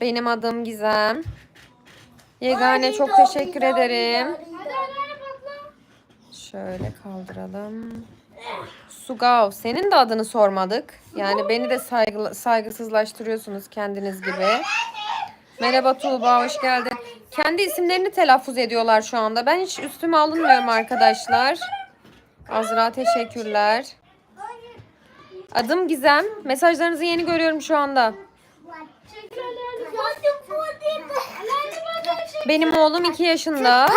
Benim adım Gizem. Yegane çok teşekkür ederim. Şöyle kaldıralım. Sugav. Senin de adını sormadık. Yani beni de saygı, saygısızlaştırıyorsunuz kendiniz gibi. Merhaba Tuğba hoş geldin. Kendi isimlerini telaffuz ediyorlar şu anda. Ben hiç üstüme alınmıyorum arkadaşlar. Azra teşekkürler. Adım Gizem. Mesajlarınızı yeni görüyorum şu anda. Benim oğlum 2 yaşında.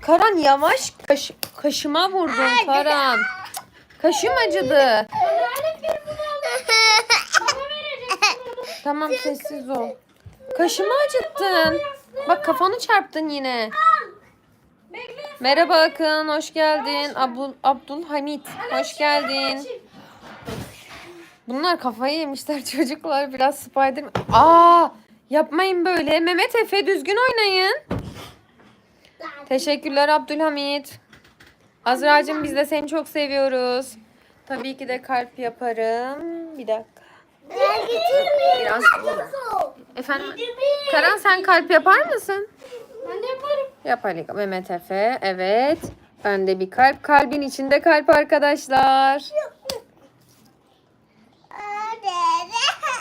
Karan yavaş kaş, kaşıma vurdun Karan. Kaşım acıdı. Tamam sessiz ol. Kaşımı acıttın. Bak kafanı çarptın yine. Merhaba Akın, hoş geldin. Abdul, Abdülhamit, hoş geldin. Bunlar kafayı yemişler çocuklar. Biraz Spider... Aa, yapmayın böyle. Mehmet Efe düzgün oynayın. Teşekkürler Abdülhamit. Azra'cığım biz de seni çok seviyoruz. Tabii ki de kalp yaparım. Bir dakika. Biraz Efendim? Karan sen kalp yapar mısın? Ben de yaparım. Yap Ali Mehmet Efe. Evet. Ben de bir kalp. Kalbin içinde kalp arkadaşlar.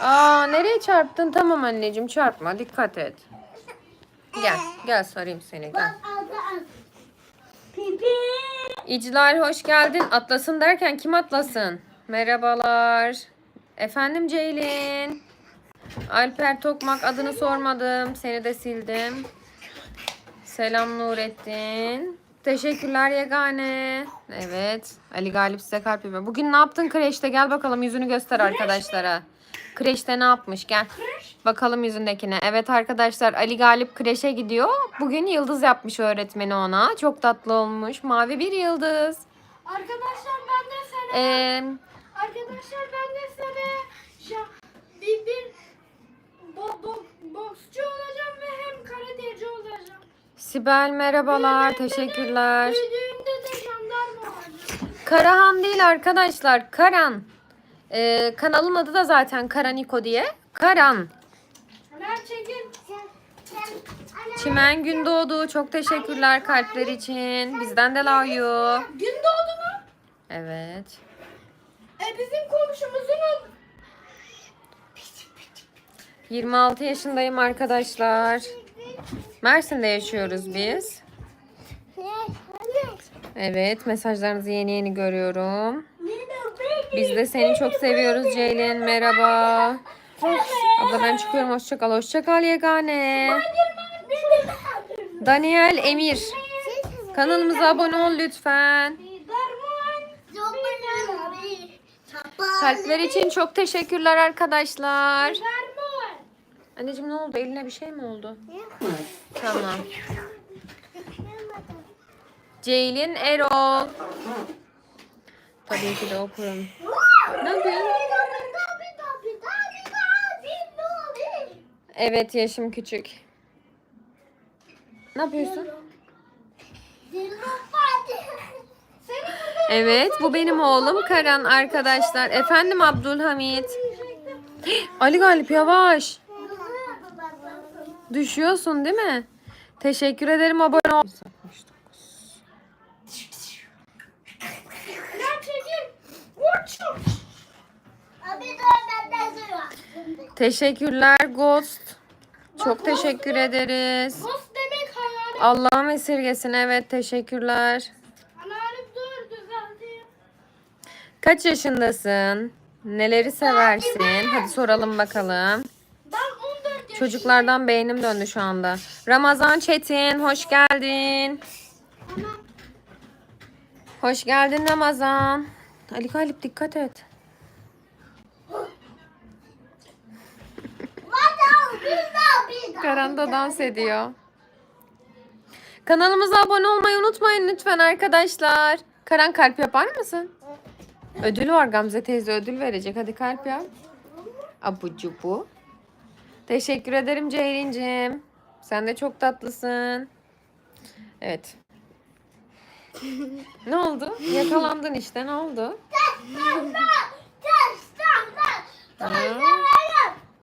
Aa nereye çarptın? Tamam anneciğim çarpma. Dikkat et. Gel. Gel sarayım seni. Gel. İclal hoş geldin. Atlasın derken kim atlasın? Merhabalar. Efendim Ceylin. Alper Tokmak adını sormadım. Seni de sildim. Selam Nurettin. Teşekkürler Yegane. Evet. Ali Galip size kalp yapıyor. Bugün ne yaptın kreşte? Gel bakalım yüzünü göster arkadaşlara. Kreşte ne yapmış? Gel. Bakalım yüzündekine. Evet arkadaşlar Ali Galip kreşe gidiyor. Bugün yıldız yapmış öğretmeni ona. Çok tatlı olmuş. Mavi bir yıldız. Arkadaşlar ben de sana. Ee, Arkadaşlar ben de sana şa- bir, bir bo, bo, boksçu olacağım ve hem karateci olacağım. Sibel merhabalar. Teşekkürler. Büyüdüğümde de jandarma olacağım. Karahan değil arkadaşlar. Karan. Ee, kanalın adı da zaten Karaniko diye. Karan. Çimen Gündoğdu. Çok teşekkürler kalpler için. Bizden de layu. Gün doğdu mu? Evet. E bizim komşumuzun o- 26 yaşındayım arkadaşlar. Mersin'de yaşıyoruz biz. Evet mesajlarınızı yeni yeni görüyorum. Biz de seni çok seviyoruz Ceylin. Merhaba. Abla ben çıkıyorum. Hoşça kal. Hoşça kal yegane. Daniel Emir. Kanalımıza abone ol lütfen. Kalpler için çok teşekkürler arkadaşlar. Anneciğim ne oldu? Eline bir şey mi oldu? Tamam. Ceylin Erol. Tabii ki de okurum. Evet yaşım küçük. Ne yapıyorsun? Evet bu benim oğlum Karan arkadaşlar. Efendim Abdülhamit. Ali Galip yavaş. Düşüyorsun değil mi? Teşekkür ederim abone ol. Teşekkürler Ghost. Çok teşekkür ederiz. Dost demek hayal. Allah'ım esirgesin. Evet teşekkürler. Anneannem dur düzelteyim. Kaç yaşındasın? Neleri seversin? Hadi soralım bakalım. Ben 14 yaşındayım. Çocuklardan beynim döndü şu anda. Ramazan Çetin hoş geldin. Hoş geldin Ramazan. Ali Galip dikkat et. Karan da dans ediyor. Kanalımıza abone olmayı unutmayın lütfen arkadaşlar. Karan kalp yapar mısın? Ödül var Gamze teyze ödül verecek. Hadi kalp yap. Abu cubu. Teşekkür ederim Ceylin'cim. Sen de çok tatlısın. Evet. ne oldu? Yakalandın işte. Ne oldu? Aa,